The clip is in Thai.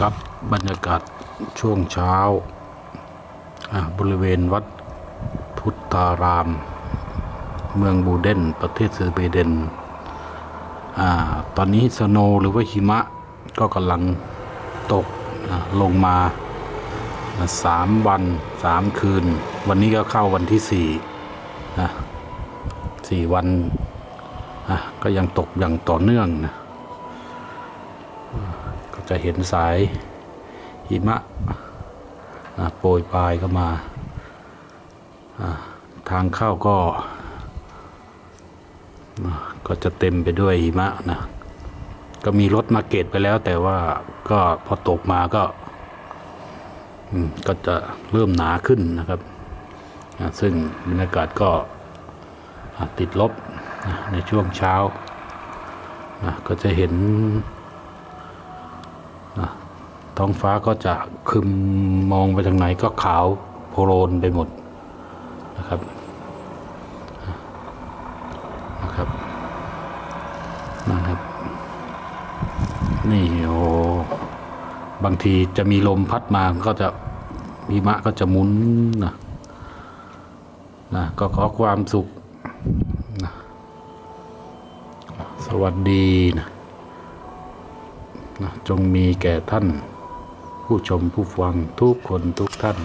ครับบรรยากาศช่วงเช้า บริเวณวัดพุทธาราม เมืองบูเดน ประเทศสวีเดนอตอนนี้สโนว์หรือว่าหิมะก็กำลังตกลงมาสามวันสามคืน วันนี้ก็เข้าวันที่สี่นะสี่วันก็ยังตกอย่างต่อเนื่องนะ ก็จะเห็นสายหิมะโปรยปลายเข้ามาทางเข้าก็ ก็จะเต็มไปด้วยหิมะนะก็มีรถมาเกตไปแล้ว แต่ว่าก็พอตกมาก็ก็จะเริ่มหนาขึ้นนะครับ ซึ่งบรรยากาศก็ติดลบในช่วงเช้า ก็จะเห็น ท้องฟ้าก็จะคึมมองไปทางไหนก็ขาวโพลนไปหมดนะครับนะครับนะครับ นี่โอ้บางทีจะมีลมพัดมาก็จะมีมะก็จะหมุนนะนะก็ขอความสุขนะสวัสดีนะ จงมีแก่ท่าน ผู้ชมผู้ฟังทุกคนทุกท่าน